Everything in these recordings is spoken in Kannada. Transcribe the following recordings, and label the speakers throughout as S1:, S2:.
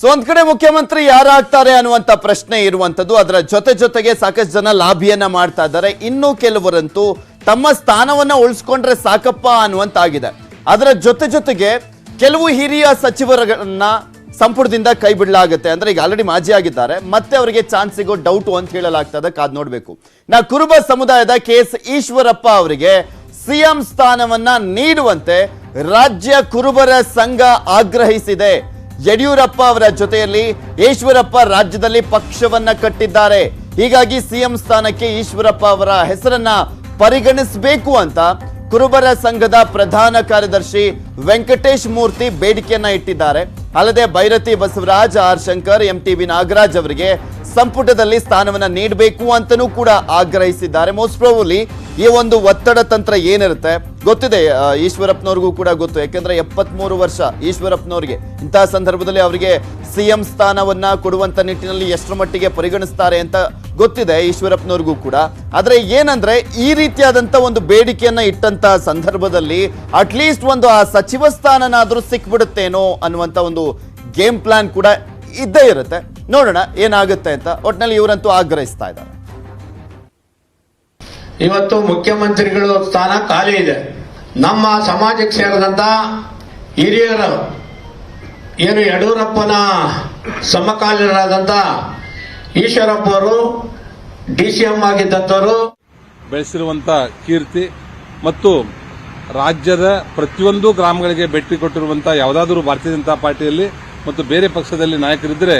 S1: ಸೊ ಒಂದ್ ಕಡೆ ಮುಖ್ಯಮಂತ್ರಿ ಯಾರಾಗ್ತಾರೆ ಅನ್ನುವಂತ ಪ್ರಶ್ನೆ ಇರುವಂತದ್ದು ಅದರ ಜೊತೆ ಜೊತೆಗೆ ಸಾಕಷ್ಟು ಜನ ಲಾಭಿಯನ್ನ ಮಾಡ್ತಾ ಇದ್ದಾರೆ. ಇನ್ನು ಕೆಲವರಂತೂ ತಮ್ಮ ಸ್ಥಾನವನ್ನ ಉಳಿಸ್ಕೊಂಡ್ರೆ ಸಾಕಪ್ಪ ಅನ್ನುವಂತಾಗಿದೆ. ಅದರ ಜೊತೆ ಜೊತೆಗೆ ಕೆಲವು ಹಿರಿಯ ಸಚಿವರನ್ನ ಸಂಪುಟದಿಂದ ಕೈ ಬಿಡಲಾಗುತ್ತೆ ಅಂದ್ರೆ ಈಗ ಆಲ್ರೆಡಿ ಮಾಜಿ ಆಗಿದ್ದಾರೆ. ಮತ್ತೆ ಅವರಿಗೆ ಚಾನ್ಸ್ ಸಿಗೋ ಡೌಟ್ ಅಂತ ಹೇಳಲಾಗ್ತದೆ ಕಾದ್ ನೋಡ್ಬೇಕು. ನಾ ಕುರುಬ ಸಮುದಾಯದ ಕೆ ಎಸ್ ಈಶ್ವರಪ್ಪ ಅವರಿಗೆ ಸಿಎಂ ಸ್ಥಾನವನ್ನ ನೀಡುವಂತೆ ರಾಜ್ಯ ಕುರುಬರ ಸಂಘ ಆಗ್ರಹಿಸಿದೆ. ಯಡಿಯೂರಪ್ಪ ಅವರ ಜೊತೆಯಲ್ಲಿ ಈಶ್ವರಪ್ಪ ರಾಜ್ಯದಲ್ಲಿ ಪಕ್ಷವನ್ನ ಕಟ್ಟಿದ್ದಾರೆ. ಹೀಗಾಗಿ ಸಿಎಂ ಸ್ಥಾನಕ್ಕೆ ಈಶ್ವರಪ್ಪ ಅವರ ಹೆಸರನ್ನ ಪರಿಗಣಿಸಬೇಕು ಅಂತ ಕುರುಬರ ಸಂಘದ ಪ್ರಧಾನ ಕಾರ್ಯದರ್ಶಿ ವೆಂಕಟೇಶ್ ಮೂರ್ತಿ ಬೇಡಿಕೆಯನ್ನ ಇಟ್ಟಿದ್ದಾರೆ. ಅಲ್ಲದೆ Byrathi Basavaraj, R Shankar, M T Nagaraj ಅವರಿಗೆ ಸಂಪುಟದಲ್ಲಿ ಸ್ಥಾನವನ್ನ ನೀಡಬೇಕು ಅಂತನೂ ಕೂಡ ಆಗ್ರಹಿಸಿದ್ದಾರೆ. ಮೋಸ್ಟ್ ಪ್ರಾಬಲಿ ಈ ಒಂದು ಒತ್ತಡ ತಂತ್ರ ಏನಿರುತ್ತೆ? ಗೊತ್ತಿದೆ ಈಶ್ವರಪ್ಪನವ್ರಿಗೂ ಕೂಡ ಗೊತ್ತು. ಯಾಕಂದ್ರೆ ಎಪ್ಪತ್ಮೂರು ವರ್ಷ ಈಶ್ವರಪ್ಪನವ್ರಿಗೆ ಇಂತಹ ಸಂದರ್ಭದಲ್ಲಿ ಅವರಿಗೆ ಸಿಎಂ ಸ್ಥಾನವನ್ನ ಕೊಡುವಂತ ನಿಟ್ಟಿನಲ್ಲಿ ಎಷ್ಟರ ಮಟ್ಟಿಗೆ ಪರಿಗಣಿಸ್ತಾರೆ ಅಂತ ಗೊತ್ತಿದೆ ಈಶ್ವರಪ್ಪನವ್ರಿಗೂ ಕೂಡ. ಆದ್ರೆ ಏನಂದ್ರೆ ಈ ರೀತಿಯಾದಂತ ಒಂದು ಬೇಡಿಕೆಯನ್ನ ಇಟ್ಟಂತ ಸಂದರ್ಭದಲ್ಲಿ ಅಟ್ಲೀಸ್ಟ್ ಒಂದು ಆ ಸಚಿವ ಸ್ಥಾನನಾದ್ರೂ ಸಿಕ್ಬಿಡುತ್ತೇನೋ ಅನ್ನುವಂತ ಒಂದು ಗೇಮ್ ಪ್ಲಾನ್ ಕೂಡ ಇದ್ದೇ ಇರುತ್ತೆ. ನೋಡೋಣ ಏನಾಗುತ್ತೆ ಅಂತ ಒಟ್ನಲ್ಲಿ ಇವರಂತೂ ಆಗ್ರಹಿಸ್ತಾ ಇದ್ದಾರೆ.
S2: ಇವತ್ತು ಮುಖ್ಯಮಂತ್ರಿಗಳು ಸ್ಥಾನ ಖಾಲಿ ಇದೆ. ನಮ್ಮ ಸಮಾಜಕ್ಕೆ ಸೇರಿದಂತ ಹಿರಿಯರ ಏನು ಯಡಿಯೂರಪ್ಪನ ಸಮಕಾಲೀನರಾದಂತ ಈಶ್ವರಪ್ಪ ಅವರು ಡಿ ಸಿ ಎಂ ಆಗಿದ್ದಂಥವರು
S3: ಬೆಳೆಸಿರುವಂಥ ಕೀರ್ತಿ ಮತ್ತು ರಾಜ್ಯದ ಪ್ರತಿಯೊಂದು ಗ್ರಾಮಗಳಿಗೆ ಭೇಟಿ ಕೊಟ್ಟಿರುವಂಥ ಯಾವುದಾದರೂ ಭಾರತೀಯ ಜನತಾ ಪಾರ್ಟಿಯಲ್ಲಿ ಮತ್ತು ಬೇರೆ ಪಕ್ಷದಲ್ಲಿ ನಾಯಕರಿದ್ದರೆ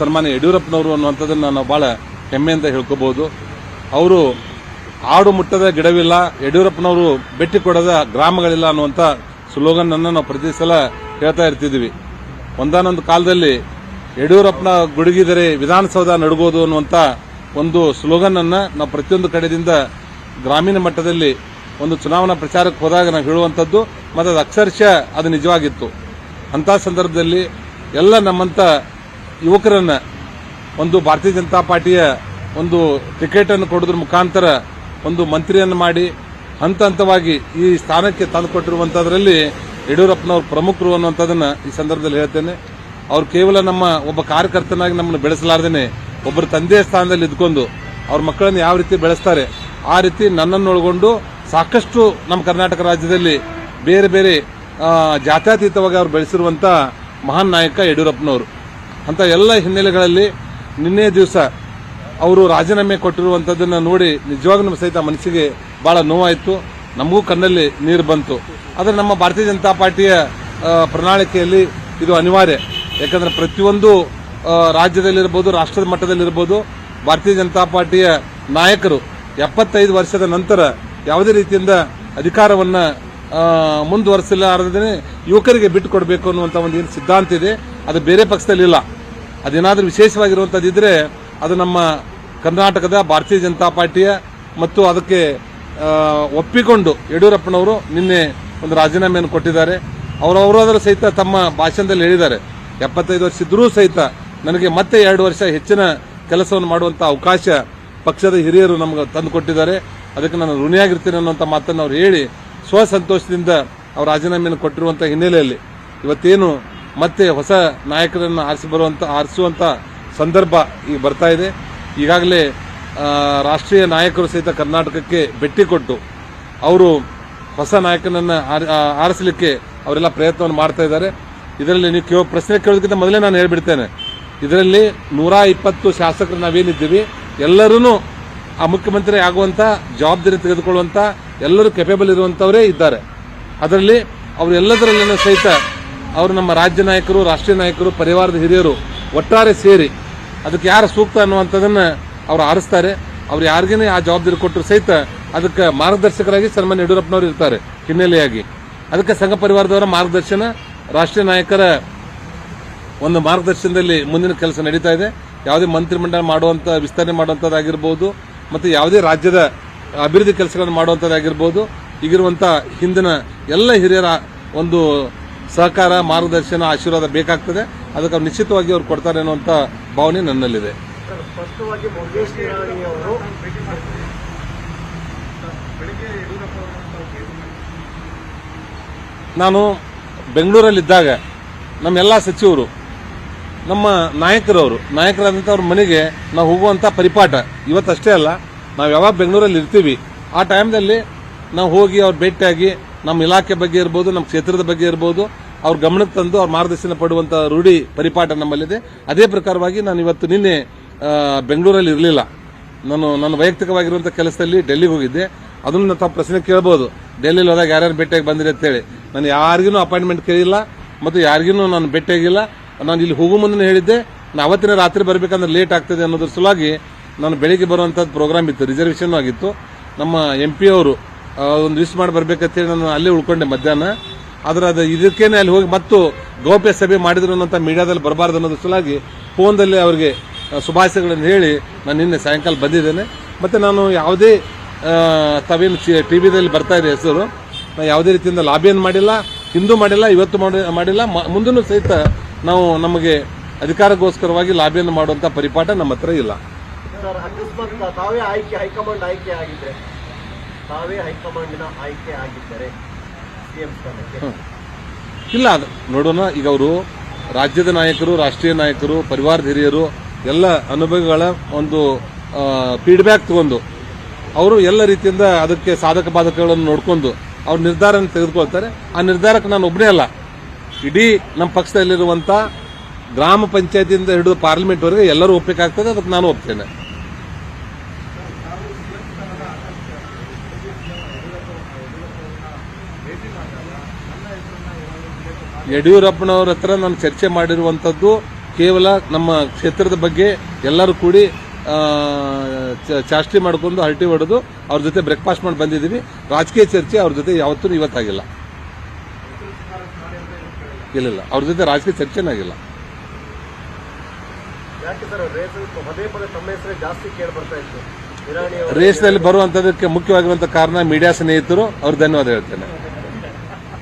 S3: ಸನ್ಮಾನ್ಯ ಯಡಿಯೂರಪ್ಪನವರು ಅನ್ನುವಂಥದ್ದನ್ನು ನಾವು ಭಾಳ ಹೆಮ್ಮೆಯಿಂದ ಹೇಳ್ಕೋಬಹುದು ಅವರು ಆಡು ಮುಟ್ಟದ ಗಿಡವಿಲ್ಲ, ಯಡಿಯೂರಪ್ಪನವರು ಭೇಟಿ ಕೊಡದ ಗ್ರಾಮಗಳಿಲ್ಲ ಅನ್ನುವಂಥ ಸ್ಲೋಗನ್ ಅನ್ನು ನಾವು ಪ್ರತಿ ಸಲ ಹೇಳ್ತಾ ಇರ್ತಿದ್ವಿ. ಒಂದಾನೊಂದು ಕಾಲದಲ್ಲಿ ಯಡಿಯೂರಪ್ಪನ ಗುಡುಗಿದರೆ ವಿಧಾನಸೌಧ ನಡುಗೋದು ಅನ್ನುವಂಥ ಒಂದು ಸ್ಲೋಗನ್ ಅನ್ನು ನಾವು ಪ್ರತಿಯೊಂದು ಕಡೆಯಿಂದ ಗ್ರಾಮೀಣ ಮಟ್ಟದಲ್ಲಿ ಒಂದು ಚುನಾವಣಾ ಪ್ರಚಾರಕ್ಕೆ ಹೋದಾಗ ನಾವು ಹೇಳುವಂಥದ್ದು, ಮತ್ತು ಅದು ಅಕ್ಷರಶಃ ಅದು ನಿಜವಾಗಿತ್ತು. ಅಂಥ ಸಂದರ್ಭದಲ್ಲಿ ಎಲ್ಲ ನಮ್ಮಂಥ ಯುವಕರನ್ನ ಒಂದು ಭಾರತೀಯ ಜನತಾ ಪಾರ್ಟಿಯ ಒಂದು ಟಿಕೆಟ್ ಅನ್ನು ಕೊಡೋದ್ರ ಮುಖಾಂತರ ಒಂದು ಮಂತ್ರಿಯನ್ನು ಮಾಡಿ ಹಂತ ಹಂತವಾಗಿ ಈ ಸ್ಥಾನಕ್ಕೆ ತಂದುಕೊಟ್ಟಿರುವಂಥದ್ರಲ್ಲಿ ಯಡಿಯೂರಪ್ಪನವರು ಪ್ರಮುಖರು ಅನ್ನುವಂಥದ್ದನ್ನ ಈ ಸಂದರ್ಭದಲ್ಲಿ ಹೇಳ್ತೇನೆ. ಅವ್ರು ಕೇವಲ ನಮ್ಮ ಒಬ್ಬ ಕಾರ್ಯಕರ್ತನಾಗಿ ನಮ್ಮನ್ನು ಬೆಳೆಸಲಾರ್ದೇನೆ ಒಬ್ಬರು ತಂದೆಯ ಸ್ಥಾನದಲ್ಲಿ ಇದ್ಕೊಂಡು ಅವ್ರ ಮಕ್ಕಳನ್ನು ಯಾವ ರೀತಿ ಬೆಳೆಸ್ತಾರೆ ಆ ರೀತಿ ನನ್ನನ್ನು ಒಳಗೊಂಡು ಸಾಕಷ್ಟು ನಮ್ಮ ಕರ್ನಾಟಕ ರಾಜ್ಯದಲ್ಲಿ ಬೇರೆ ಬೇರೆ ಜಾತ್ಯತೀತವಾಗಿ ಅವ್ರು ಬೆಳೆಸಿರುವಂಥ ಮಹಾನ್ ನಾಯಕ ಯಡಿಯೂರಪ್ಪನವರು. ಅಂತ ಎಲ್ಲ ಹಿನ್ನೆಲೆಗಳಲ್ಲಿ ನಿನ್ನೆ ದಿವಸ ಅವರು ರಾಜೀನಾಮೆ ಕೊಟ್ಟಿರುವಂಥದ್ದನ್ನು ನೋಡಿ ನಿಜವಾಗ್ಲೂ ಸಹಿತ ಮನಸ್ಸಿಗೆ ಬಹಳ ನೋವಾಯಿತು. ನಮಗೂ ಕಣ್ಣಲ್ಲಿ ನೀರು ಬಂತು. ಆದರೆ ನಮ್ಮ ಭಾರತೀಯ ಜನತಾ ಪಾರ್ಟಿಯ ಪ್ರಣಾಳಿಕೆಯಲ್ಲಿ ಇದು ಅನಿವಾರ್ಯ. ಯಾಕಂದ್ರೆ ಪ್ರತಿಯೊಂದು ರಾಜ್ಯದಲ್ಲಿರ್ಬೋದು, ರಾಷ್ಟ್ರದ ಮಟ್ಟದಲ್ಲಿರ್ಬೋದು ಭಾರತೀಯ ಜನತಾ ಪಾರ್ಟಿಯ ನಾಯಕರು ಎಪ್ಪತ್ತೈದು ವರ್ಷದ ನಂತರ ಯಾವುದೇ ರೀತಿಯಿಂದ ಅಧಿಕಾರವನ್ನು ಮುಂದುವರಿಸಲಾರದೇ ಯುವಕರಿಗೆ ಬಿಟ್ಟು ಕೊಡಬೇಕು ಅನ್ನುವಂಥ ಒಂದು ಏನು ಸಿದ್ಧಾಂತ ಇದೆ. ಅದು ಬೇರೆ ಪಕ್ಷದಲ್ಲಿಲ್ಲ. ಅದೇನಾದ್ರೂ ವಿಶೇಷವಾಗಿರುವಂಥದ್ದಿದ್ದರೆ ಅದು ನಮ್ಮ ಕರ್ನಾಟಕದ ಭಾರತೀಯ ಜನತಾ ಪಾರ್ಟಿಯ ಮತ್ತು ಅದಕ್ಕೆ ಒಪ್ಪಿಕೊಂಡು ಯಡಿಯೂರಪ್ಪನವರು ನಿನ್ನೆ ಒಂದು ರಾಜೀನಾಮೆಯನ್ನು ಕೊಟ್ಟಿದ್ದಾರೆ. ಅವರವರಾದರೂ ಸಹಿತ ತಮ್ಮ ಭಾಷಣದಲ್ಲಿ ಹೇಳಿದ್ದಾರೆ. ಎಪ್ಪತ್ತೈದು ವರ್ಷ ಇದ್ದರೂ ಸಹಿತ ನನಗೆ ಮತ್ತೆ ಎರಡು ವರ್ಷ ಹೆಚ್ಚಿನ ಕೆಲಸವನ್ನು ಮಾಡುವಂಥ ಅವಕಾಶ ಪಕ್ಷದ ಹಿರಿಯರು ನಮಗೆ ತಂದು ಕೊಟ್ಟಿದ್ದಾರೆ. ಅದಕ್ಕೆ ನಾನು ಋಣಿಯಾಗಿರ್ತೀನಿ ಅನ್ನುವಂಥ ಮಾತನ್ನು ಅವ್ರು ಹೇಳಿ, ಸ್ವಸಂತೋಷದಿಂದ ಅವರು ರಾಜೀನಾಮೆಯನ್ನು ಕೊಟ್ಟಿರುವಂಥ ಹಿನ್ನೆಲೆಯಲ್ಲಿ ಇವತ್ತೇನು ಮತ್ತೆ ಹೊಸ ನಾಯಕರನ್ನು ಆರಿಸಿ ಬರುವಂತ, ಆರಿಸುವಂತ ಸಂದರ್ಭ ಈಗ ಬರ್ತಾ ಇದೆ. ಈಗಾಗಲೇ ರಾಷ್ಟ್ರೀಯ ನಾಯಕರು ಸಹಿತ ಕರ್ನಾಟಕಕ್ಕೆ ಭೇಟಿ ಕೊಟ್ಟು ಅವರು ಹೊಸ ನಾಯಕನನ್ನು ಆರಿಸಲಿಕ್ಕೆ ಅವರೆಲ್ಲ ಪ್ರಯತ್ನವನ್ನು ಮಾಡ್ತಾ ಇದ್ದಾರೆ. ಇದರಲ್ಲಿ ನೀವು ಕೇಳೋ ಪ್ರಶ್ನೆ ಕೇಳೋದಕ್ಕಿಂತ ಮೊದಲೇ ನಾನು ಹೇಳ್ಬಿಡ್ತೇನೆ. ಇದರಲ್ಲಿ ನೂರ ಇಪ್ಪತ್ತು ಶಾಸಕರು ನಾವೇನಿದ್ದೀವಿ ಎಲ್ಲರೂ ಆ ಮುಖ್ಯಮಂತ್ರಿ ಆಗುವಂಥ ಜವಾಬ್ದಾರಿ ತೆಗೆದುಕೊಳ್ಳುವಂಥ ಎಲ್ಲರೂ ಕೆಪೇಬಲ್ ಇರುವಂಥವರೇ ಇದ್ದಾರೆ. ಅದರಲ್ಲಿ ಅವರೆಲ್ಲದರಲ್ಲೂ ಸಹಿತ ಅವರು ನಮ್ಮ ರಾಜ್ಯ ನಾಯಕರು, ರಾಷ್ಟ್ರೀಯ ನಾಯಕರು, ಪರಿವಾರದ ಹಿರಿಯರು ಒಟ್ಟಾರೆ ಸೇರಿ ಅದಕ್ಕೆ ಯಾರು ಸೂಕ್ತ ಅನ್ನುವಂಥದ್ದನ್ನ ಅವರು ಆರಿಸ್ತಾರೆ. ಅವ್ರು ಯಾರಿಗೇನೆ ಆ ಜವಾಬ್ದಾರಿ ಕೊಟ್ಟರು ಸಹಿತ ಅದಕ್ಕೆ ಮಾರ್ಗದರ್ಶಕರಾಗಿ ಸನ್ಮಾನ್ಯ ಯಡಿಯೂರಪ್ಪನವರು ಇರ್ತಾರೆ ಹಿನ್ನೆಲೆಯಾಗಿ. ಅದಕ್ಕೆ ಸಂಘ ಪರಿವಾರದವರ ಮಾರ್ಗದರ್ಶನ, ರಾಷ್ಟ್ರೀಯ ನಾಯಕರ ಒಂದು ಮಾರ್ಗದರ್ಶನದಲ್ಲಿ ಮುಂದಿನ ಕೆಲಸ ನಡೀತಾ ಇದೆ. ಯಾವುದೇ ಮಂತ್ರಿಮಂಡಲ ಮಾಡುವಂಥ ವಿಸ್ತರಣೆ ಮಾಡುವಂಥದ್ದಾಗಿರ್ಬೋದು ಮತ್ತು ಯಾವುದೇ ರಾಜ್ಯದ ಅಭಿವೃದ್ಧಿ ಕೆಲಸಗಳನ್ನು ಮಾಡುವಂಥದ್ದಾಗಿರ್ಬೋದು ಈಗಿರುವಂಥ ಹಿಂದಿನ ಎಲ್ಲ ಹಿರಿಯರ ಒಂದು ಸಹಕಾರ ಮಾರ್ಗದರ್ಶನ ಆಶೀರ್ವಾದ ಬೇಕಾಗ್ತದೆ. ಅದಕ್ಕೆ ಅವ್ರು ನಿಶ್ಚಿತವಾಗಿ ಅವ್ರು ಕೊಡ್ತಾರೆ ಅನ್ನುವಂತ ಭಾವನೆ ನನ್ನಲ್ಲಿದೆ. ನಾನು ಬೆಂಗಳೂರಲ್ಲಿದ್ದಾಗ ನಮ್ಮೆಲ್ಲ ಸಚಿವರು ನಮ್ಮ ನಾಯಕರವರು ನಾಯಕರಾದಂಥ ಅವ್ರ ಮನೆಗೆ ನಾವು ಹೋಗುವಂಥ ಪರಿಪಾಠ ಇವತ್ತಷ್ಟೇ ಅಲ್ಲ ನಾವು ಯಾವಾಗ ಬೆಂಗಳೂರಲ್ಲಿ ಇರ್ತೀವಿ ಆ ಟೈಮ್ದಲ್ಲಿ ನಾವು ಹೋಗಿ ಅವ್ರು ಭೇಟಿಯಾಗಿ ನಮ್ಮ ಇಲಾಖೆ ಬಗ್ಗೆ ಇರ್ಬೋದು, ನಮ್ಮ ಕ್ಷೇತ್ರದ ಬಗ್ಗೆ ಇರ್ಬೋದು, ಅವ್ರ ಗಮನಕ್ಕೆ ತಂದು ಅವ್ರ ಮಾರ್ಗದರ್ಶನ ಪಡುವಂಥ ರೂಢಿ ಪರಿಪಾಠ ನಮ್ಮಲ್ಲಿದೆ. ಅದೇ ಪ್ರಕಾರವಾಗಿ ನಾನು ಇವತ್ತು ನಿನ್ನೆ ಬೆಂಗಳೂರಲ್ಲಿ ಇರಲಿಲ್ಲ. ನಾನು ನನ್ನ ವೈಯಕ್ತಿಕವಾಗಿರುವಂಥ ಕೆಲಸದಲ್ಲಿ ಡೆಲ್ಲಿಗೆ ಹೋಗಿದ್ದೆ. ಅದನ್ನು ತಾವು ಪ್ರಶ್ನೆ ಕೇಳ್ಬೋದು. ಡೆಲ್ಲಿಲಿ ಹೋದಾಗ ಯಾರ್ಯಾರು ಭೇಟಿಯಾಗಿ ಬಂದಿರಿ ಅಂತೇಳಿ ನಾನು ಯಾರಿಗೂ ಅಪಾಯಿಂಟ್ಮೆಂಟ್ ಕೇಳಿಲ್ಲ ಮತ್ತು ಯಾರಿಗೂ ನಾನು ಭೇಟಿಯಾಗಿಲ್ಲ. ನಾನು ಇಲ್ಲಿ ಹೋಗೋ ಮುಂದೆ ಹೇಳಿದ್ದೆ. ನಾನು ಅವತ್ತಿನ ರಾತ್ರಿ ಬರಬೇಕಂದ್ರೆ ಲೇಟ್ ಆಗ್ತದೆ ಅನ್ನೋದ್ರ ಸಲುವಾಗಿ ನಾನು ಬೆಳಿಗ್ಗೆ ಬರುವಂಥದ್ದು ಪ್ರೋಗ್ರಾಮ್ ಇತ್ತು. ರಿಸರ್ವೇಷನ್ ಆಗಿತ್ತು. ನಮ್ಮ ಎಂ ಪಿ ಅವರು ಒಂದು ವಿಶ್ ಮಾಡಿ ಬರ್ಬೇಕಂತೇಳಿ ನಾನು ಅಲ್ಲೇ ಉಳ್ಕೊಂಡೆ ಮಧ್ಯಾಹ್ನ. ಆದ್ರೆ ಅದು ಇದಕ್ಕೇನೆ ಅಲ್ಲಿ ಹೋಗಿ ಮತ್ತು ಗೌಪ್ಯ ಸಭೆ ಮಾಡಿದ್ರು ಅನ್ನೋಂಥ ಮೀಡಿಯಾದಲ್ಲಿ ಬರಬಾರ್ದು ಅನ್ನೋದ್ರ ಸಲುವಾಗಿ ಫೋನ್ದಲ್ಲಿ ಅವರಿಗೆ ಶುಭಾಶಯಗಳನ್ನ ಹೇಳಿ ನಾನು ನಿನ್ನೆ ಸಾಯಂಕಾಲ ಬಂದಿದ್ದೇನೆ. ಮತ್ತು ನಾನು ಯಾವುದೇ ತಾವೇನು ಟಿ ವಿದಲ್ಲಿ ಬರ್ತಾ ಇದೆ ಹೆಸರು, ನಾನು ಯಾವುದೇ ರೀತಿಯಿಂದ ಲಾಬಿಯನ್ನು ಮಾಡಿಲ್ಲ, ಹಿಂದೂ ಮಾಡಿಲ್ಲ, ಇವತ್ತು ಮಾಡಿ, ಮಾಡಿಲ್ಲ ಮುಂದೂ ಸಹಿತ ನಾವು ನಮಗೆ ಅಧಿಕಾರಕ್ಕೋಸ್ಕರವಾಗಿ ಲಾಬಿಯನ್ನು ಮಾಡುವಂಥ ಪರಿಪಾಠ ನಮ್ಮ ಹತ್ರ ಇಲ್ಲ.
S4: ತಾವೇ ಹೈಕಮಾಂಡ್ನ ಹೈಕಮಾಂಡ್ ಆಯ್ಕೆ ಆಗಿದ್ದರೆ ಸಿಎಂ ಸ್ಥಾನಕ್ಕೆ.
S3: ಇಲ್ಲ, ಅದು ನೋಡೋಣ, ಈಗ ಅವರು ರಾಜ್ಯದ ನಾಯಕರು, ರಾಷ್ಟ್ರೀಯ ನಾಯಕರು, ಪರಿವಾರದ ಹಿರಿಯರು, ಎಲ್ಲ ಅನುಭವಗಳ ಒಂದು ಫೀಡ್ಬ್ಯಾಕ್ ತಗೊಂಡು, ಅವರು ಎಲ್ಲ ರೀತಿಯಿಂದ ಅದಕ್ಕೆ ಸಾಧಕ ಬಾಧಕಗಳನ್ನು ನೋಡಿಕೊಂಡು, ಅವ್ರ ನಿರ್ಧಾರ ತೆಗೆದುಕೊಳ್ತಾರೆ. ಆ ನಿರ್ಧಾರಕ್ಕೆ ನಾನು ಒಬ್ಬನೇ ಅಲ್ಲ. ಇಡೀ ನಮ್ಮ ಪಕ್ಷದಲ್ಲಿರುವಂಥ ಗ್ರಾಮ ಪಂಚಾಯತಿಯಿಂದ ಹಿಡಿದು ಪಾರ್ಲಿಮೆಂಟ್ವರೆಗೆ ಎಲ್ಲರೂ ಒಪ್ಪಬೇಕಾಗ್ತದೆ ಅದಕ್ಕೆ ನಾನು ಒಪ್ತೇನೆ. ಯಡಿಯೂರಪ್ಪನವ್ರ ಹತ್ರ ನಾನು ಚರ್ಚೆ ಮಾಡಿರುವಂಥದ್ದು ಕೇವಲ ನಮ್ಮ ಕ್ಷೇತ್ರದ ಬಗ್ಗೆ ಎಲ್ಲರೂ ಕೂಡಿ ಚಾಷ್ಟಿ ಮಾಡ್ಕೊಂಡು ಹರಟಿ ಹೊಡೆದು ಅವ್ರ ಜೊತೆ ಬ್ರೇಕ್ಫಾಸ್ಟ್ ಮಾಡಿ ಬಂದಿದ್ದೀವಿ. ರಾಜಕೀಯ ಚರ್ಚೆ ಅವ್ರ ಜೊತೆ ಯಾವತ್ತೂ ಇವತ್ತಾಗಿಲ್ಲ. ಇಲ್ಲ ಅವ್ರ ಜೊತೆ ರಾಜಕೀಯ
S4: ಚರ್ಚೆನಾಗಿಲ್ಲ
S3: ರೇಸ್ನಲ್ಲಿ ಬರುವಂಥದ್ದಕ್ಕೆ ಮುಖ್ಯವಾಗಿರುವಂಥ ಕಾರಣ ಮೀಡಿಯಾ ಸ್ನೇಹಿತರು ಅವ್ರು ಧನ್ಯವಾದ ಹೇಳ್ತೇನೆ
S4: ತಾವು ಇರ್ಲಿಲ್ಲ ತಾವು ವೈಯಕ್ತಿಕವಾಗಿ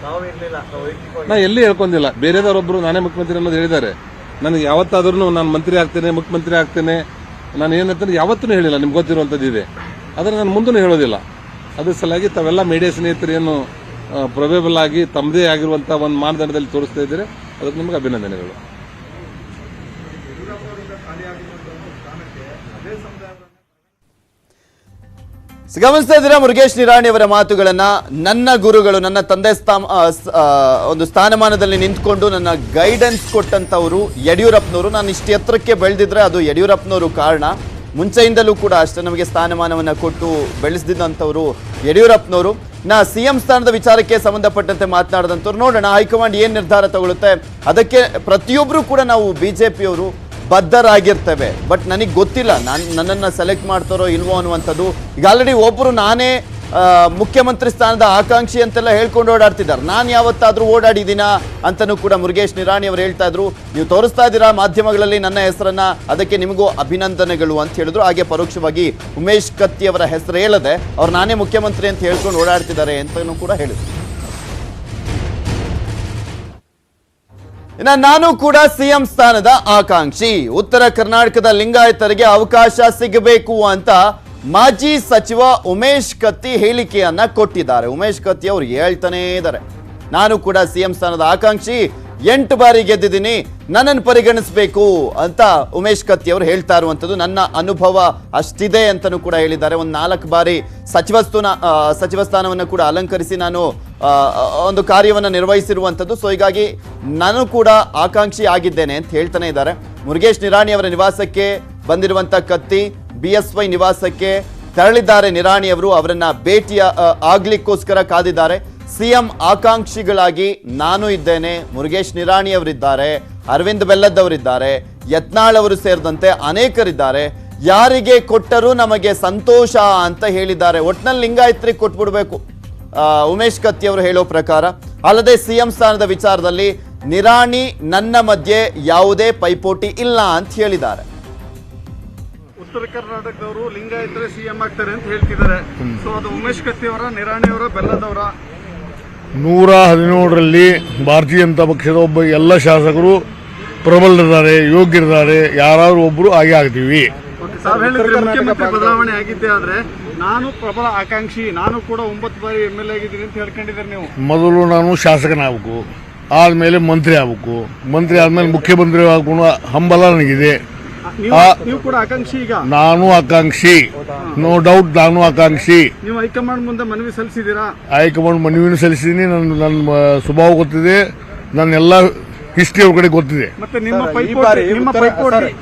S3: ನಾ ಎಲ್ಲಿ ಹೇಳ್ಕೊಂಡಿಲ್ಲ. ಬೇರೆದವರೊಬ್ಬರು ನಾನೇ ಮುಖ್ಯಮಂತ್ರಿ ಅನ್ನೋದು ಹೇಳಿದ್ದಾರೆ. ನನಗೆ ಯಾವತ್ತಾದ್ರೂ ನಾನು ಮಂತ್ರಿ ಆಗ್ತೇನೆ, ಮುಖ್ಯಮಂತ್ರಿ ಆಗ್ತೇನೆ. ನಾನು ಏನಂತಂದ್ರೆ ಯಾವತ್ತೂ ಹೇಳಿಲ್ಲ, ನಿಮ್ಗೆ ಗೊತ್ತಿರುವಂಥದ್ದು ಇದೆ. ಆದರೆ ನಾನು ಮುಂದೂ ಹೇಳೋದಿಲ್ಲ. ಅದ್ರ ಸಲುವಾಗಿ ತಾವೆಲ್ಲ ಮೀಡಿಯಾ ಸ್ನೇಹಿತರು ಏನು ಪ್ರೊಬೇಬಲ್ ಆಗಿ ತಮ್ಮದೇ ಆಗಿರುವಂಥ ಒಂದು ಮಾನದಂಡದಲ್ಲಿ ತೋರಿಸ್ತಾ ಇದ್ದೀರಿ. ಅದಕ್ಕೆ ನಿಮಗೆ ಅಭಿನಂದನೆಗಳು.
S1: ಗಮನಿಸ್ತಾ ಇದ್ದೀರಾ ಮುರುಗೇಶ್ ನಿರಾಣಿ ಅವರ ಮಾತುಗಳನ್ನ? ನನ್ನ ಗುರುಗಳು, ನನ್ನ ತಂದೆ ಒಂದು ಸ್ಥಾನಮಾನದಲ್ಲಿ ನಿಂತ್ಕೊಂಡು ನನ್ನ ಗೈಡೆನ್ಸ್ ಕೊಟ್ಟಂತವರು ಯಡಿಯೂರಪ್ಪನವರು. ನಾನು ಇಷ್ಟು ಎತ್ತರಕ್ಕೆ ಬೆಳೆದಿದ್ರೆ ಅದು ಯಡಿಯೂರಪ್ಪನವರು ಕಾರಣ. ಮುಂಚೆಯಿಂದಲೂ ಕೂಡ ಅಷ್ಟೇ ನಮಗೆ ಸ್ಥಾನಮಾನವನ್ನ ಕೊಟ್ಟು ಬೆಳೆಸಿದಂಥವರು ಯಡಿಯೂರಪ್ಪನವರು. ನಾ ಸಿ ಎಂ ಸ್ಥಾನದ ವಿಚಾರಕ್ಕೆ ಸಂಬಂಧಪಟ್ಟಂತೆ ಮಾತನಾಡಿದಂಥವ್ರು ನೋಡೋಣ. ಹೈಕಮಾಂಡ್ ಏನು ನಿರ್ಧಾರ ತಗೊಳುತ್ತೆ? ಅದಕ್ಕೆ ಪ್ರತಿಯೊಬ್ಬರು ಕೂಡ ನಾವು ಬಿಜೆಪಿಯವರು ಬದ್ಧರಾಗಿರ್ತೇವೆ. ಬಟ್ ನನಗೆ ಗೊತ್ತಿಲ್ಲ, ನಾನು ನನ್ನನ್ನು ಸೆಲೆಕ್ಟ್ ಮಾಡ್ತಾರೋ ಇಲ್ವೋ ಅನ್ನುವಂಥದ್ದು. ಈಗ ಆಲ್ರೆಡಿ ಒಬ್ಬರು ನಾನೇ ಮುಖ್ಯಮಂತ್ರಿ ಸ್ಥಾನದ ಆಕಾಂಕ್ಷಿ ಅಂತೆಲ್ಲ ಹೇಳ್ಕೊಂಡು ಓಡಾಡ್ತಿದ್ದಾರೆ. ನಾನು ಯಾವತ್ತಾದರೂ ಓಡಾಡಿದ್ದೀನಾ ಅಂತಲೂ ಕೂಡ ಮುರುಗೇಶ್ ನಿರಾಣಿ ಅವರು ಹೇಳ್ತಾ ಇದ್ರು. ನೀವು ತೋರಿಸ್ತಾ ಇದ್ದೀರಾ ಮಾಧ್ಯಮಗಳಲ್ಲಿ ನನ್ನ ಹೆಸರನ್ನು, ಅದಕ್ಕೆ ನಿಮಗೂ ಅಭಿನಂದನೆಗಳು ಅಂತ ಹೇಳಿದ್ರು. ಹಾಗೆ ಪರೋಕ್ಷವಾಗಿ ಉಮೇಶ್ ಕತ್ತಿ ಅವರ ಹೆಸರು ಹೇಳದೆ, ಅವ್ರು ನಾನೇ ಮುಖ್ಯಮಂತ್ರಿ ಅಂತ ಹೇಳ್ಕೊಂಡು ಓಡಾಡ್ತಿದ್ದಾರೆ ಅಂತಲೂ ಕೂಡ ಹೇಳಿದ್ರು. ಇನ್ನ ನಾನು ಕೂಡ ಸಿಎಂ ಸ್ಥಾನದ ಆಕಾಂಕ್ಷಿ. ಉತ್ತರ ಕರ್ನಾಟಕದ ಲಿಂಗಾಯತರಿಗೆ ಅವಕಾಶ ಸಿಗಬೇಕು ಅಂತ ಮಾಜಿ ಸಚಿವ ಉಮೇಶ್ ಕತ್ತಿ ಹೇಳಿಕೆಯನ್ನ ಕೊಟ್ಟಿದ್ದಾರೆ. ಉಮೇಶ್ ಕತ್ತಿ ಅವರು ಹೇಳ್ತಾನೇ ಇದ್ದಾರೆ. ನಾನು ಕೂಡ ಸಿಎಂ ಸ್ಥಾನದ ಆಕಾಂಕ್ಷಿ, ಎಂಟು ಬಾರಿ ಗೆದ್ದಿದ್ದೀನಿ, ನನ್ನನ್ನು ಪರಿಗಣಿಸಬೇಕು ಅಂತ ಉಮೇಶ್ ಕತ್ತಿ ಅವರು ಹೇಳ್ತಾ ಇರುವಂಥದ್ದು ನನ್ನ ಅನುಭವ ಅಷ್ಟಿದೆ ಅಂತಲೂ ಕೂಡ ಹೇಳಿದ್ದಾರೆ. ಒಂದು ನಾಲ್ಕು ಬಾರಿ ಸಚಿವ ಸಚಿವ ಸ್ಥಾನವನ್ನು ಕೂಡ ಅಲಂಕರಿಸಿ ನಾನು ಒಂದು ಕಾರ್ಯವನ್ನು ನಿರ್ವಹಿಸಿರುವಂಥದ್ದು. ಸೊ ಹೀಗಾಗಿ ನಾನು ಕೂಡ ಆಕಾಂಕ್ಷಿ ಆಗಿದ್ದೇನೆ ಅಂತ ಹೇಳ್ತಾನೆ ಇದ್ದಾರೆ. ಮುರುಗೇಶ್ ನಿರಾಣಿ ಅವರ ನಿವಾಸಕ್ಕೆ ಬಂದಿರುವಂಥ ಕತ್ತಿ ಬಿ ಎಸ್ ವೈ ನಿವಾಸಕ್ಕೆ ತೆರಳಿದ್ದಾರೆ. ನಿರಾಣಿ ಅವರು ಅವರನ್ನ ಭೇಟಿಯ ಆಗ್ಲಿಕ್ಕೋಸ್ಕರ ಕಾದಿದ್ದಾರೆ. ಸಿಎಂ ಆಕಾಂಕ್ಷಿಗಳಾಗಿ ನಾನು ಇದ್ದೇನೆ. ಮುರುಗೇಶ್ ನಿರಾಣಿ ಅವರಿದ್ದಾರೆ. ಅರವಿಂದ್ ಬೆಲ್ಲದ್ ಅವರಿದ್ದಾರೆ. ಯತ್ನಾಳ್ ಅವರು ಸೇರಿದಂತೆ ಅನೇಕರಿದ್ದಾರೆ. ಯಾರಿಗೆ ಕೊಟ್ಟರೂ ನಮಗೆ ಸಂತೋಷ ಅಂತ ಹೇಳಿದ್ದಾರೆ. ಒಟ್ನಲ್ಲಿ ಲಿಂಗಾಯತ್ರಿಗೆ ಕೊಟ್ಬಿಡ್ಬೇಕು. ಉಮೇಶ್ ಕತ್ತಿ ಅವರು ಹೇಳೋ ಪ್ರಕಾರ ಅಲ್ಲದೆ ಸಿಎಂ ಸ್ಥಾನದ ವಿಚಾರದಲ್ಲಿ ನಿರಾಣಿ ನನ್ನ ಮಧ್ಯೆ ಯಾವುದೇ ಪೈಪೋಟಿ ಇಲ್ಲ ಅಂತ ಹೇಳಿದ್ದಾರೆ.
S5: ಉತ್ತರ ಕರ್ನಾಟಕದವರು ಲಿಂಗಾಯತರೇ ಸಿಎಂ ಆಗ್ತಾರೆ ಅಂತ ಹೇಳ್ತಿದ್ದಾರೆ. ಸೊ ಅದು ಉಮೇಶ್ ಕತ್ತಿ ಅವರ ನಿರಾಣಿ ಅವರ ಬೆಲ್ಲದವರ
S6: ನೂರ ಹದಿನೇಳರಲ್ಲಿ ಭಾರತೀಯ ಜನತಾ ಪಕ್ಷದ ಒಬ್ಬ ಎಲ್ಲ ಶಾಸಕರು ಪ್ರಬಲರಿದ್ದಾರೆ ಯೋಗ್ಯರಿದ್ದಾರೆ ಯಾರಾದ್ರೂ ಒಬ್ರು ಆಗಿ ಆಗ್ತೀವಿ.
S5: ತಾವು ಹೇಳಿದ್ರೆ ಮುಖ್ಯಮಂತ್ರಿ ಬದಲಾವಣೆ ಆಗಿದ್ದೆ ಆದ್ರೆ ನಾನು ಪ್ರಬಲ ಆಕಾಂಕ್ಷಿ ನಾನು ಕೂಡ ಒಂಬತ್ತು ಬಾರಿ ಎಂ ಎಲ್ ಆಗಿದ್ದೀನಿ ಅಂತ ಹೇಳ್ಕೊಂಡಿದ್ದಾರೆ ನೀವು.
S6: ಮೊದಲು ನಾನು ಶಾಸಕನಾಗಬೇಕು ಆದ್ಮೇಲೆ ಮಂತ್ರಿ ಆಗಬೇಕು. ಮಂತ್ರಿ ಆದ್ಮೇಲೆ ಮುಖ್ಯಮಂತ್ರಿ ಆಗುವ ಹಂಬಲ ನನಗಿದೆ.
S5: ನೀವು ನೀವು ಕೂಡ ಆಕಾಂಕ್ಷಿ ಈಗ?
S6: ನಾನು ಆಕಾಂಕ್ಷಿ. ನೋ ಡೌಟ್ ನಾನು ಆಕಾಂಕ್ಷಿ.
S5: ನೀವು ಹೈಕಮಾಂಡ್ ಮುಂದೆ ಮನವಿ ಸಲ್ಲಿಸಿದ್ದೀರಾ?
S6: ಹೈಕಮಾಂಡ್ ಮನವಿನೂ ಸಲ್ಲಿಸಿದ್ದೀನಿ. ನನ್ನ ನನ್ನ ಸ್ವಭಾವ ಗೊತ್ತಿದೆ. ನನ್ನ ಎಲ್ಲ ಹಿಸ್ಟ್ರಿ ಅವ್ರ ಗೊತ್ತಿದೆ.
S5: ಮತ್ತೆ ನಿಮ್ಮ ಪೈಪೋಟಿ ನಿಮ್ಮ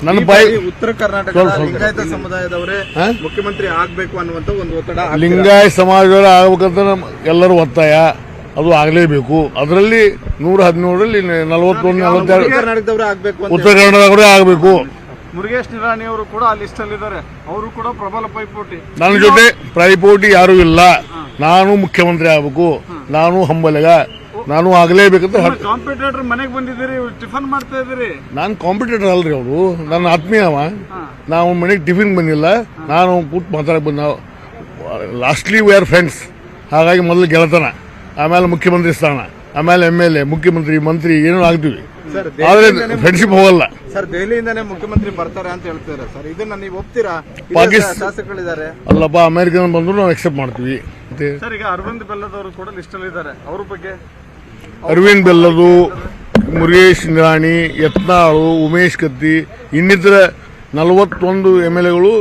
S6: ನನ್ನ ಬಾಯಿ-
S7: ಉತ್ತರ
S6: ಸ್ವಲ್ಪ.
S7: ಲಿಂಗಾಯತ ಸಮುದಾಯದವರೇ ಮುಖ್ಯಮಂತ್ರಿ ಆಗ್ಬೇಕು ಅನ್ನುವಂತ ಒಂದು ಒತ್ತಡ ಲಿಂಗಾಯತ
S6: ಲಿಂಗಾಯ ಸಮಾಜದವರು ಆಗ್ಬೇಕಂತ ನಮ್ ಎಲ್ಲರೂ ಒತ್ತಾಯ. ಅದು ಆಗಲೇಬೇಕು. ಅದರಲ್ಲಿ ನೂರ ಹದಿನೇಳರಲ್ಲಿ ನಲವತ್ತೊಂದು
S7: ಉತ್ತರ
S6: ನಲವತ್ತೆರಡು
S7: ಕರ್ನಾಟಕದವರೇ ಆಗ್ಬೇಕು ಅಂತ
S6: ಉತ್ತರ ಕನ್ನಡದವರೇ ಆಗಬೇಕು.
S5: ಮುರುಗೇಶ್ ನಿರಾಣಿ ಅವರು ಕೂಡ ಆ ಲಿಸ್ಟ್ ಅಲ್ಲಿ ಇದ್ದಾರೆ. ಅವರು ಕೂಡ ಪ್ರಬಲ ಪೈಪೋಟಿ.
S6: ನನ್ನ ಜೊತೆ ಪೈಪೋಟಿ ಯಾರು ಇಲ್ಲ. ನಾನು ಮುಖ್ಯಮಂತ್ರಿ ಆಗಬೇಕು. ನಾನು ಹಂಬಲಗ. ನಾನು ಆಗಲೇಬೇಕಂತ
S5: ಕಾಂಪಿಟೇಟರ್ ಮನೆಗೆ ಬಂದಿದ್ದೀರಿ ಟಿಫನ್ ಮಾಡ್ತಾ ಇದ್ದೀರಿ.
S6: ನಾನು ಕಾಂಪಿಟೇಟರ್ ಅಲ್ರಿ ಅವರು. ನನ್ನ ಆತ್ಮೀಯ ಅವ. ನಾವು ಮನೆಗೆ ಟಿಫಿನ್ ಬಂದಿಲ್ಲ. ನಾನು ಕೂತ್ ಮಾತಾಡಕ್ ಬಂದ ಲಾಸ್ಟ್ಲಿ ವಿ ಆರ್ ಫ್ರೆಂಡ್ಸ್ ಹಾಗಾಗಿ ಮೊದಲು ಗೆಳತನ. ಆಮೇಲೆ ಮುಖ್ಯಮಂತ್ರಿ ಸ್ಥಾನ. ಆಮೇಲೆ ಎಂ ಎಲ್ ಎ ಮುಖ್ಯಮಂತ್ರಿ ಮಂತ್ರಿ ಏನೋ ಆಗ್ತೀವಿ.
S7: ಸರ್
S6: ಆದ್ರೆ ಫ್ರೆಂಡ್ಶಿಪ್ ಹೋಗಲ್ಲ.
S7: ಸರ್ ದೆಹಲಿಯಿಂದಾನೇ ಮುಖ್ಯಮಂತ್ರಿ ಬರ್ತಾರೆ ಅಂತ ಹೇಳ್ತಾರೆ ಸರ್. ಇದನ್ನ ನೀವು ಒಪ್ತೀರಾ? ಶಾಸಕಗಳಿದ್ದಾರೆ
S6: ಅಲ್ಲಪ್ಪ ಅಮೆರಿಕನ್ ಬಂದ್ರು ನಾವು ಎಕ್ಸೆಪ್ಟ್ ಮಾಡ್ತೀವಿ.
S5: ಸರ್ ಈಗ ಅರವಿಂದ್ ಬೆಲ್ಲದವರು ಕೂಡ ಲಿಸ್ಟ್ ಅಲ್ಲಿ ಇದ್ದಾರೆ ಅವ್ರ ಬಗ್ಗೆ?
S6: ಅರವಿಂದ್ ಬೆಲ್ಲದು, ಮುರುಗೇಶ್ ನಿರಾಣಿ, ಯತ್ನಾಳು, ಉಮೇಶ್ ಕತ್ತಿ, ಇನ್ನಿತರ ನಲವತ್ತೊಂದು ಎಂ ಎಲ್ ಎಗಳು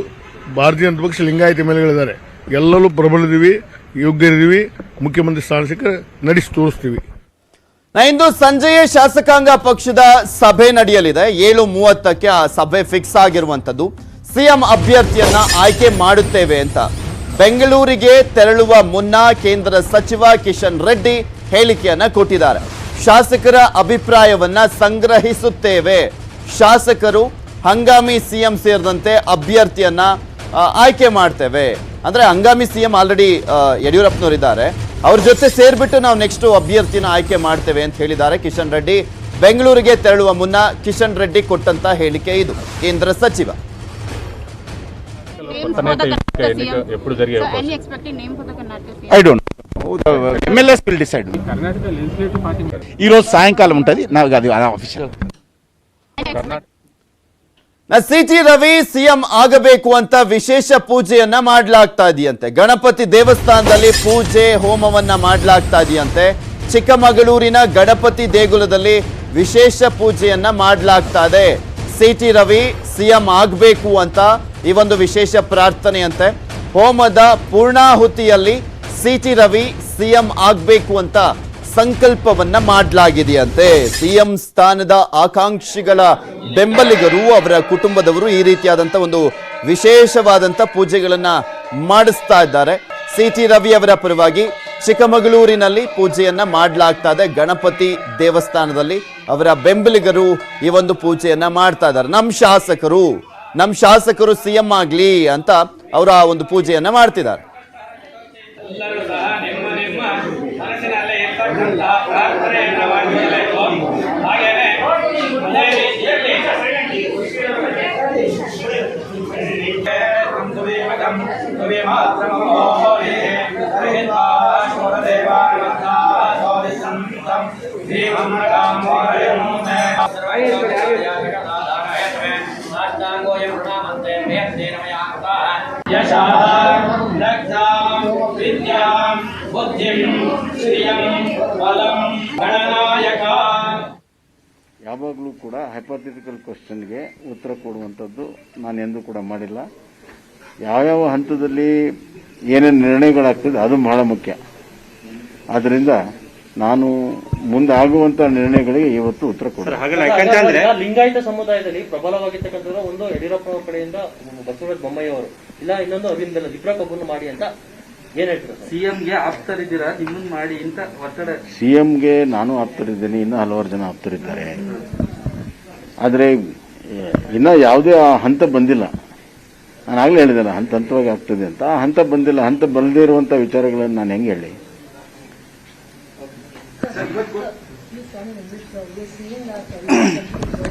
S6: ಭಾರತೀಯ ಜನತಾ ಪಕ್ಷ ಲಿಂಗಾಯತ ಎಂ ಎಲ್ ಎಗಳಿದ್ದಾರೆ. ಎಲ್ಲರೂ ಪ್ರಬಲದಿವಿ ಯೋಗ್ಯರಿದ್ದೀವಿ, ಮುಖ್ಯಮಂತ್ರಿ ಸ್ಥಾನ ಸಿಕ್ಕ ನಡೆಸಿ ತೋರಿಸ್ತೀವಿ.
S1: ಇಂದು ಸಂಜೆಯ ಶಾಸಕಾಂಗ ಪಕ್ಷದ ಸಭೆ ನಡೆಯಲಿದೆ. ಏಳು ಮೂವತ್ತಕ್ಕೆ ಆ ಸಭೆ ಫಿಕ್ಸ್ ಆಗಿರುವಂತದ್ದು ಸಿಎಂ ಅಭ್ಯರ್ಥಿಯನ್ನ ಆಯ್ಕೆ ಮಾಡುತ್ತೇವೆ ಅಂತ. ಬೆಂಗಳೂರಿಗೆ ತೆರಳುವ ಮುನ್ನ ಕೇಂದ್ರ ಸಚಿವ ಕಿಶನ್ ರೆಡ್ಡಿ ಹೇಳಿಕೆಯನ್ನ ಕೊಟ್ಟಿದ್ದಾರೆ ಶಾಸಕರ ಅಭಿಪ್ರಾಯವನ್ನ ಸಂಗ್ರಹಿಸುತ್ತೇವೆ ಶಾಸಕರು ಹಂಗಾಮಿ ಸಿಎಂ ಸೇರಿದಂತೆ ಅಭ್ಯರ್ಥಿಯನ್ನ ಆಯ್ಕೆ ಮಾಡ್ತೇವೆ ಅಂದ್ರೆ ಹಂಗಾಮಿ ಸಿಎಂ ಆಲ್ರೆಡಿ ಯಡಿಯೂರಪ್ಪನವರು ಇದ್ದಾರೆ ಅವ್ರ ಜೊತೆ ಸೇರ್ಬಿಟ್ಟು ನಾವು ನೆಕ್ಸ್ಟ್ ಅಭ್ಯರ್ಥಿನ ಆಯ್ಕೆ ಮಾಡ್ತೇವೆ ಅಂತ ಹೇಳಿದ್ದಾರೆ ಕಿಶನ್ ರೆಡ್ಡಿ ಬೆಂಗಳೂರಿಗೆ ತೆರಳುವ ಮುನ್ನ ಕಿಶನ್ ರೆಡ್ಡಿ ಕೊಟ್ಟಂತ ಹೇಳಿಕೆ ಇದು ಕೇಂದ್ರ ಸಚಿವ
S8: the Karnataka CM. So any expected name for the Karnataka CM?
S9: I don't MLAs will decide ఈరోజు సాయంకాలం ఉంటుంది నాకు అది official
S1: C T Ravi CM ಆಗಬೇಕು ಅಂತ ವಿಶೇಷ ಪೂಜೆಯನ್ನ ಮಾಡಲಾಗ್ತಾ ಇದೆಯಂತೆ ಗಣಪತಿ ದೇವಸ್ಥಾನದಲ್ಲಿ ಪೂಜೆ ಹೋಮವನ್ನ ಮಾಡಲಾಗ್ತಾ ಇದೆಯಂತೆ ಚಿಕ್ಕಮಗಳೂರಿನ ಗಣಪತಿ ದೇಗುಲದಲ್ಲಿ ವಿಶೇಷ ಪೂಜೆಯನ್ನ ಮಾಡಲಾಗ್ತಾ ಇದೆ ಸಿ ಟಿ ರವಿ ಸಿಎಂ ಆಗಬೇಕು ಅಂತ ಈ ಒಂದು ವಿಶೇಷ ಪ್ರಾರ್ಥನೆಯಂತೆ ಹೋಮದ ಪೂರ್ಣಾಹುತಿಯಲ್ಲಿ ಸಿ ಟಿ ರವಿ, ಸಿಎಂ ಆಗಬೇಕು ಅಂತ ಸಂಕಲ್ಪವನ್ನ ಮಾಡಲಾಗಿದೆಯಂತೆ. ಸಿಎಂ ಸ್ಥಾನದ ಆಕಾಂಕ್ಷಿಗಳ ಬೆಂಬಲಿಗರು ಅವರ ಕುಟುಂಬದವರು ಈ ರೀತಿಯಾದಂತ ಒಂದು ವಿಶೇಷವಾದಂತ ಪೂಜೆಗಳನ್ನ ಮಾಡಿಸ್ತಾ ಇದ್ದಾರೆ. ಸಿ ಟಿ ರವಿ ಅವರ ಪರವಾಗಿ ಚಿಕ್ಕಮಗಳೂರಿನಲ್ಲಿ ಪೂಜೆಯನ್ನ ಮಾಡಲಾಗ್ತಾ ಇದೆ. ಗಣಪತಿ ದೇವಸ್ಥಾನದಲ್ಲಿ ಅವರ ಬೆಂಬಲಿಗರು ಈ ಒಂದು ಪೂಜೆಯನ್ನ ಮಾಡ್ತಾ ಇದ್ದಾರೆ. ನಮ್ಮ ಶಾಸಕರು ನಮ್ಮ ಶಾಸಕರು ಸಿಎಂ ಆಗ್ಲಿ ಅಂತ ಅವರ ಆ ಒಂದು ಪೂಜೆಯನ್ನ ಮಾಡ್ತಿದ್ದಾರೆ.
S10: ವಿದ್ಯಾಂ ಮನಸ್ಸಿನಲ್ಲೇ ಇರ್ತಕ್ಕಂತಹ ಪ್ರಾರ್ಥನೆಯನ್ನು ಗಣನಾಯಕ
S11: ಯಾವಾಗಲೂ ಕೂಡ ಹೈಪಾಥಿಟಿಕಲ್ ಕ್ವಶನ್ಗೆ ಉತ್ತರ ಕೊಡುವಂಥದ್ದು ನಾನು ಎಂದೂ ಕೂಡ ಮಾಡಿಲ್ಲ. ಯಾವ್ಯಾವ ಹಂತದಲ್ಲಿ ಏನೇನು ನಿರ್ಣಯಗಳಾಗ್ತದೆ ಅದು ಬಹಳ ಮುಖ್ಯ. ಆದ್ದರಿಂದ ನಾನು ಮುಂದೆ ಆಗುವಂಥ ನಿರ್ಣಯಗಳಿಗೆ ಇವತ್ತು ಉತ್ತರ ಕೊಡ್ತಾರೆ
S12: ಲಿಂಗಾಯತ ಸಮುದಾಯದಲ್ಲಿ ಪ್ರಬಲವಾಗಿರ್ತಕ್ಕಂಥ ಒಂದು ಯಡಿಯೂರಪ್ಪ ಕಡೆಯಿಂದ ಬಸವರಾಜ ಬೊಮ್ಮಯ್ಯವರು ಅವರು ಇಲ್ಲ ಇನ್ನೊಂದು ಅರವಿಂದ ವಿಪ್ರ ಕಬ್ಬನ್ನು ಮಾಡಿ ಅಂತ
S7: ಸಿಎಂಗೆ ಆಪ್ತರಿದ್ದೀರಾ ನಿಮ್ಮನ್ನ ಮಾಡಿ ಇಂತ ಒತ್ತಡ.
S11: ಸಿಎಂಗೆ ನಾನು ಆಪ್ತರಿದ್ದೇನೆ ಇನ್ನೂ ಹಲವಾರು ಜನ ಆಪ್ತರಿದ್ದಾರೆ. ಆದರೆ ಇನ್ನೂ ಯಾವುದೇ ಆ ಹಂತ ಬಂದಿಲ್ಲ. ನಾನು ಆಗಲೇ ಹೇಳಿದೆಲ್ಲ ಹಂತ ಹಂತವಾಗಿ ಆಗ್ತದೆ ಅಂತ. ಆ ಹಂತ ಬಂದಿಲ್ಲ ಹಂತ ಬಲ್ಲದೇ ಇರುವಂಥ ವಿಚಾರಗಳನ್ನು ನಾನು ಹೆಂಗೆ ಹೇಳಿ?